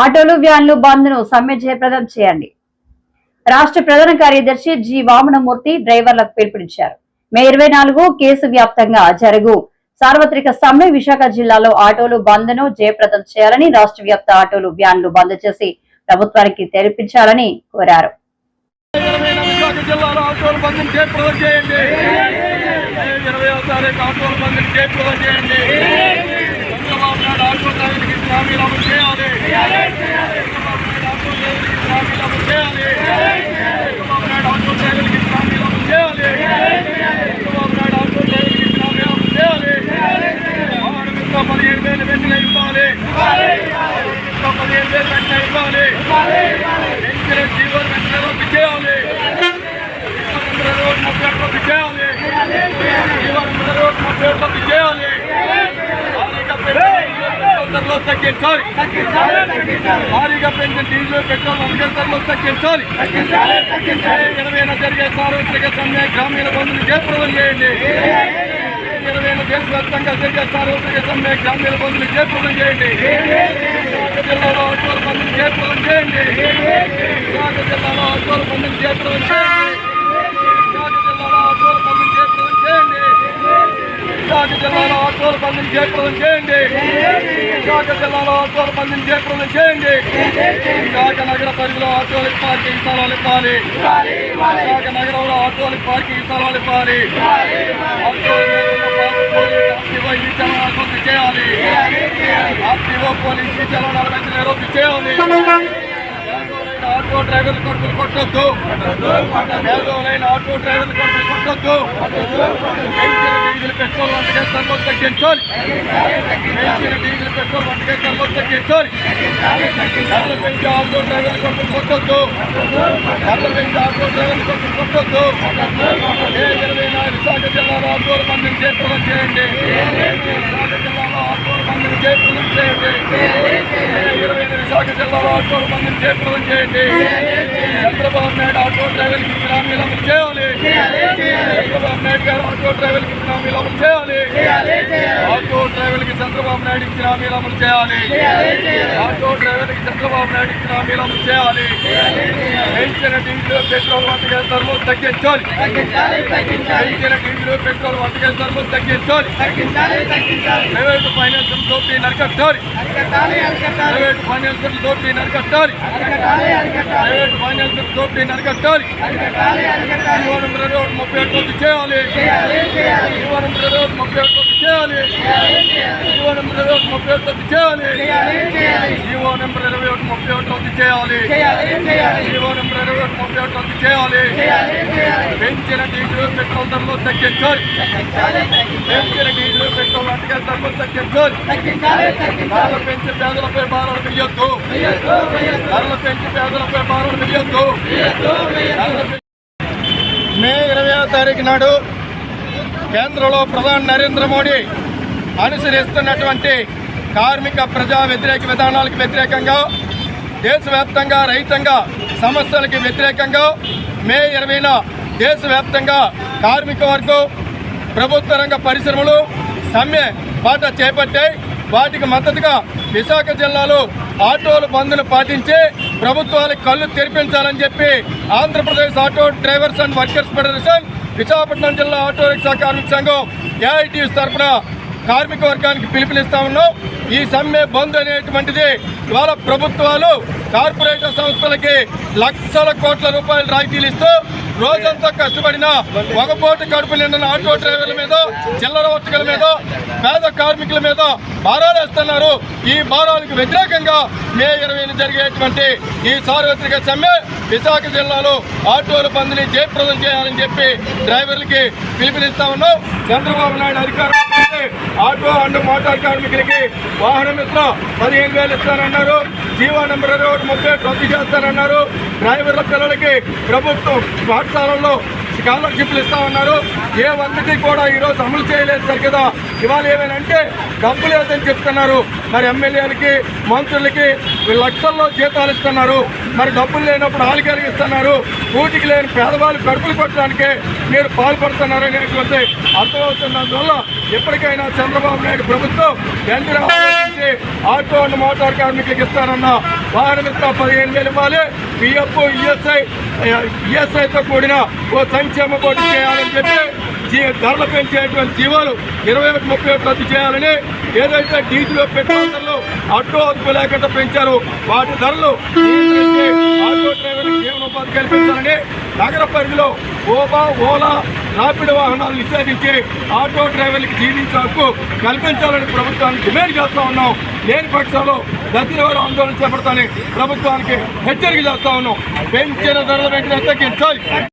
ఆటోలు వ్యాన్లు బంద్ను సమ్మె జయప్రదం చేయండి. రాష్ట్ర ప్రధాన కార్యదర్శి జి. వామనమూర్తి డ్రైవర్లకు పిలుపునిచ్చారు. మే ఇరవై నాలుగు కేసు వ్యాప్తంగా జరుగు. సార్వత్రిక సమ్మె విశాఖ జిల్లాలో ఆటోలు బంద్ను జయప్రదం చేయాలని రాష్ట్ర వ్యాప్త ఆటోలు వ్యాన్లు బంద్ చేసి ప్రభుత్వానికి తెరిపించాలని కోరారు. ఆటోలు చేయండి. ఇరవై తారీఖు హామీలు అమలు చేయాలి చంద్రబాబు నాయుడు ఆటో డ్రైవర్కి ఇచ్చిన హామీలు అమలు చేయాలి చంద్రబాబు నాయుడు ఆటో డ్రైవర్కి ఇచ్చిన హామీలు అమలు చేయాలి ఆరు మిగతా పదిహేను వేలు వెంటనే ఇవ్వాలి మిగతా పదిహేను వేలు వెంటనే ఇవ్వాలి పెంచిన జీవోలు వెంటనే రద్దు చేయాలి జీవన రోడ్ ముప్పై రద్దు చేయాలి జీవన రోడ్ ముప్పై రద్దు చేయాలి భారీగా పెంచిన ధరలు తగ్గించాలి. భారీగా పెంచిన డీజిల్ పెట్రోల్ వందల ధరలు తగ్గించాలి. ఇరవైన జరిగే సార్వత్రిక సమ్మె గ్రామీణ బంధువులు జయప్రదం చేయండి. ఇరవైన దేశవ్యాప్తంగా జరిగే సార్వత్రిక సమ్మె గ్రామీణ బంధువులు జయప్రదం చేయండి. జిల్లాలో ఆటోల బంధువులు జయప్రదం చేయండి. జిల్లాలో ఆటోల బంధువులు జయప్రదం చేయండి. జిల్లాలో ఆటోల బంధువులు జయప్రదం చేయండి విశాఖ జిల్లాలో ఆటోల జయప్రదం చేయండి. విశాఖ జిల్లాలో ఆటోల బంధువులు జయప్రదం చేయండి. విశాఖ నగర పరిధిలో ఆటోలకు పార్కింగ్ స్థలాలు ఇవ్వాలి. విశాఖ నగరంలో ఆటోలకు పార్కింగ్ స్థలాలు ఇవ్వాలి. చేయాలి. ఆర్టీఓ పోలీస్ ఈ చలనాలు వెంటనే చేయాలి. ఆటో డ్రైవర్లు కొడుకులు కొట్టొద్దు. పేదోలైన ఆటో డ్రైవర్లు కొడుకులు కొట్టొద్దు. డీజిల్ పెట్రోల్ వంటకే సర్వం తగ్గించాలి. డీజిల్ పెట్రోల్ వంటకే సర్వం తగ్గించాలి. ధరలు పెంచి ఆటో డ్రైవర్లు కొడుకులు కొట్టొద్దు. ధరలు పెంచి ఆటో డ్రైవర్లు కొడుకులు కొట్టొద్దు. ఏ ఇరవై నాలుగు విశాఖ జిల్లాలో ఆటోల మందిని జయప్రదం చేయండి విశాఖ జిల్లాలో ఆటోల మందిని జయప్రదం చేయండి ఇరవై ఎనిమిది విశాఖ జిల్లాలో ఆటోల మందిని జయప్రదం చేయండి చంద్రబాబు నాయుడు ఆటో డ్రైవర్కి ఇచ్చిన హామీలు అమలు చేయాలి చంద్రబాబు నాయుడు గారు ఆటో డ్రైవర్కి ఇచ్చిన హామీలు అమలు చేయాలి ఆటో డ్రైవర్కి చంద్రబాబు నాయుడు ఇచ్చిన హామీలు అమలు చేయాలి. ఆటో డ్రైవర్కి చంద్రబాబు నాయుడు ఇచ్చిన హామీలు అమలు చేయాలి. పెంచిన డీజిల్ పెట్రోల్ వంటకాల ధరలు తగ్గించాలి. పెంచిన డీజిల్ పెట్రోల్ వంటకాల ధరలు తగ్గించాలి. ప్రైవేట్ ఫైనాన్షియల్ దోపిడీ నరకట్టాలి ప్రైవేట్ ఫైనాన్షియల్ దోపిడీ నరకట్టాలి ప్రైవేట్ ఫైనాన్షియల్ దోపిడీ నరకట్టాలి జీవనం రోడ్ ముప్పై ఒకటి రద్దు చేయాలి. జీవనం రోడ్ ముప్పై ఒకటి చేయాలి. జీవో నెంబర్ ఇరవై ఒకటి ముప్పై ఒకటి రద్దు చేయాలి జీవో నెంబర్ ఇరవై ఒకటి ముప్పై ఒకటి రద్దు చేయాలి జీవో నెంబర్ ఇరవై ఒకటి ముప్పై ఒకటి రద్దు చేయాలి పెంచిన డీజిల్ పెట్రోల్ ధరలు తగ్గించాలి పెంచిన డీజిల్ పెట్రోల్ అటుకల ధరలు తగ్గించాలి ధరలు పెంచి పేదలపై భారాలు వేయొద్దు ధరలు పెంచి పేదలపై భారాలు వేయొద్దు మే ఇరవై తారీఖు నాడు కేంద్రంలో ప్రధాని నరేంద్ర మోడీ అనుసరిస్తున్నటువంటి కార్మిక ప్రజా వ్యతిరేక విధానాలకు వ్యతిరేకంగా దేశవ్యాప్తంగా రైతంగా సమస్యలకు వ్యతిరేకంగా మే ఇరవైన దేశవ్యాప్తంగా కార్మిక వర్గం ప్రభుత్వ రంగ పరిశ్రమలు సమ్మె బాట చేపట్టాయి వాటికి మద్దతుగా విశాఖ జిల్లాలో ఆటోలు బంద్ను పాటించి ప్రభుత్వాలకు కళ్ళు తెరిపించాలని చెప్పి Andhra Pradesh auto drivers and workers federation Visakhapatnam జిల్లా ఆటో రిక్షా కార్మిక సంఘం ఏఐటీఎస్ తరఫున కార్మిక వర్గానికి పిలుపునిస్తా ఉన్నాం. ఈ సమ్మె బంద్ అనేటువంటిది ఇవాళ ప్రభుత్వాలు కార్పొరేట్ సంస్థలకి లక్షల కోట్ల రూపాయలు రాయితీలు ఇస్తూ రోజంతా కష్టపడిన ఒకపోటు కడుపు నిండిన ఆటో డ్రైవర్ల మీద చిల్లర వర్తకుల మీద పేద కార్మికుల మీద భారాలు వేస్తున్నారు ఈ భారాలకు వ్యతిరేకంగా మే ఇరవై జరిగేటువంటి ఈ సార్వత్రిక సమ్మె విశాఖ జిల్లాలో ఆటోల పందిని జయప్రదం చేయాలని చెప్పి డ్రైవర్లకి పిలుపునిస్తా ఉన్నాం. చంద్రబాబు నాయుడు అధికారం ఆటో అండ్ మోటార్ కార్మికులకి వాహన మిత్ర పదిహేను వేలు ఇస్తానన్నారు. జీవో నెంబర్ ఇరవై ఒకటి ముప్పై రద్దు చేస్తానన్నారు. డ్రైవర్ల పిల్లలకి ప్రభుత్వం పాఠశాలలో స్కాలర్షిప్లు ఇస్తా ఉన్నారు. ఏ ఒక్కటి కూడా ఈరోజు అమలు చేయలేదు సార్ కదా ఇవాళ ఏమైనంటే డబ్బు లేదని చెప్తున్నారు. మరి ఎమ్మెల్యేలకి మంత్రులకి లక్షల్లో జీతాలు ఇస్తున్నారు. మరి డబ్బులు లేనప్పుడు ఆలికలు ఇస్తున్నారు. పూటికి లేని పేదవాళ్ళు కడుపులు కొట్టడానికి మీరు పాల్పడుతున్నారు అనేటువంటి అర్థమవుతున్నందువల్ల ఎప్పటికైనా చంద్రబాబు నాయుడు ప్రభుత్వం ఎంత ఆటో అండ్ మోటార్ కార్మికులకు ఇస్తారన్న వాహన మిత్ర పదిహేను వేలు ఇవ్వాలి. పిఎఫ్ ఈఎస్ఐ ఈఎస్ఐతో కూడిన ఓ సంక్షేమ బోర్డు చేయాలని చెప్పి జీ- ధరలు పెంచేటువంటి జీవాలు ఇరవై ఒకటి ముప్పై ఒకటి రద్దు చేయాలని ఏదైతే డీజిల్ పెట్రోల్ ధరలు అడ్డు అదుపు లేకుండా పెంచారు వాటి ధరలు ఆటో డ్రైవర్లకు జీవనోపాధి కల్పించాలని నగర పరిధిలో ఓబా ఓలా రాపిడ్ వాహనాలు నిషేధించి ఆటో డ్రైవర్లకు జీవించే హక్కు కల్పించాలని ప్రభుత్వానికి డిమాండ్ చేస్తా ఉన్నాం. లేని పక్షంలో దశలవారు ఆందోళన చేపడతానని ప్రభుత్వానికి హెచ్చరిక చేస్తా ఉన్నాం. పెంచిన ధరలు వెంటనే తగ్గించాలి